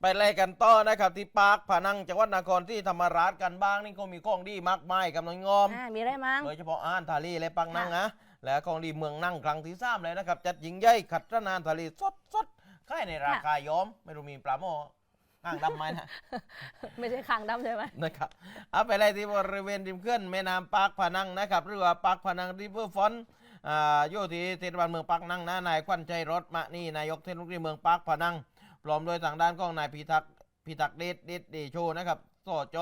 ไปไล่กันต่อนะครับที่ปากพนังจังหวัดนครที่ธรรมราชกันบ้างนี่ก็มีของดีมากมายกับน้องงอมอ่ามีอะไรมั้งโดยเฉพาะอาหารทะเลและปังนังนะและของดีเมืองนั่งครั้งที่สามเลยนะครับ จัดยิงใหญ่ขัดนานทะเลสดสดๆขายในราคาย้อม ไม่รู้มีปลาโมอ่างดำไหมนะไม่ใช่คางดำใช่ไหมนะครับเอาไปเลยที่บริเวณริมเขื่อนแม่น้ำปากพนังนะครับหรือว่าปากพนังริเวอร์ฟอนอ่าอยู่ที่เทศบาลเมืองปากนังนะนายควันใจรถมะนี่นายกเทศมนตรีเมืองปากพนัง พร้อมโดยทางด้านของนายพิทักษ์พิทักษ์เดชเดชเดโชนะครับสจ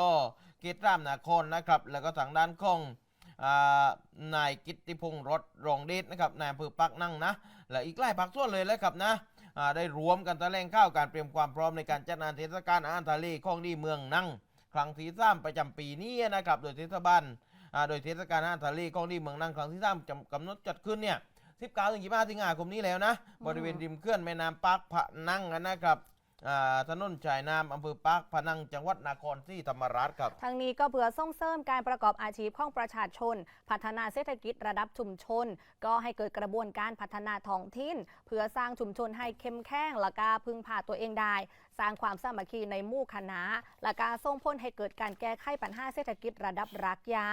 กิตรามนาคอนนะครับ แล้วก็ทางด้านของนายกิตติพงษ์รถรองเดชนะครับนายอำเภอปากนั่งนะ และอีกหลายภาคส่วนเลยแล้วครับนะได้รวมกันแถลงข่าวการเตรียมความพร้อมในการจัดงานเทศกาลอาหารทะเลของดีเมืองนั่ง ครั้งที่สามประจำปีนี้นะครับ โดยเทศบาลโดยเทศกาลอาหารทะเลของดีเมืองนั่งครั้งที่สามจำกำหนดจัดขึ้นเนี่ย 19ถึง25สิงหาคมนี้แล้วนะ บริเวณริมเขื่อนแม่น้ำปากพะนังนะครับอ่าถนนชายน้ำอำเภอปากพะนังจังหวัดนครศรีธรรมราชครับ ทางนี้ก็เพื่อส่งเสริมการประกอบอาชีพของประชาชน พัฒนาเศรษฐกิจระดับชุมชน ก็ให้เกิดกระบวนการพัฒนาท้องถิ่น เพื่อสร้างชุมชนให้เข้มแข็งและก็พึ่งพาตัวเองได้ สร้างความสามัคคีในหมู่คณะ และการส่งผลให้เกิดการแก้ไขปัญหาเศรษฐกิจระดับรักยา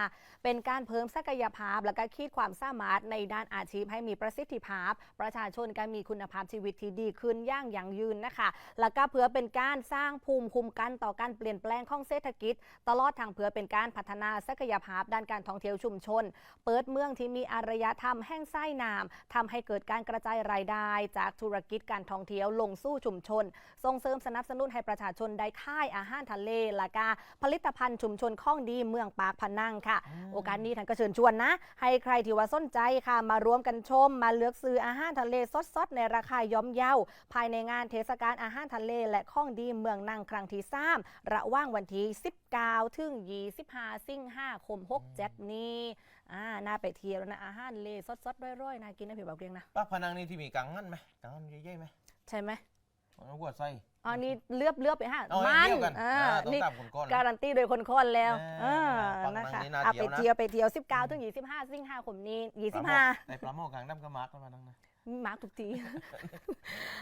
เป็นการเพิ่มศักยภาพ และก็ขีดความสามารถในด้านอาชีพให้มีประสิทธิภาพ ประชาชนก็มีคุณภาพชีวิตที่ดีขึ้นอย่างยั่งยืนนะคะ แล้วก็เพื่อเป็นการสร้างภูมิคุ้มกันต่อการเปลี่ยนแปลงของเศรษฐกิจ ตลอดทางเพื่อเป็นการพัฒนาศักยภาพด้านการท่องเที่ยวชุมชน เปิดเมืองที่มีอารยธรรมแห่งไส้น้ำทำให้เกิดการกระจายรายได้ จากธุรกิจการท่องเที่ยวลงสู่ชุมชน ส่งเสริมสนับสนุนให้ประชาชนได้ค่ายอาหารทะเลและกาผลิตภัณฑ์ชุมชนข้องดีเมืองปากพนังค่ะ โอกาสนี้ท่านก็เชิญชวนนะ ให้ใครที่ว่าสนใจค่ะ มารวมกันชม มาเลือกซื้ออาหารทะเลสดๆในราคาย่อมเยาภายในงานเทศกาลอาหารทะเล และข้องดีเมืองนังครั้งที่3ระหว่างวันที่ 19 ถึง 25 สิงหาคม67นี้อ่าน่าไปเที่ยวแล้วนะอาหารทะเลสดๆร่อยๆน่ากินนะพี่บอกเรียงนะปากพนังนี่ที่มีกังหันไหมกังหันใหญ่ๆไหมใช่ไหมเอาหัวไส้ อ๋อนี่เลือบเลือบไปฮะเอามัเดียวกันอ่าอ่าต้องนี่ตามคนก้อนนะ การันตีโดยคนคนแล้วอ่าเออฟังนะคะทางนี้น่าอะเที่ไปยวนะ เที่ยวไปเที่ยว 19 ถึง 25 สิงหาคมนี้ 25ในปลาหม้อกลางน้ำก็มาร์กแล้วมานั่งนะมาร์กทุกที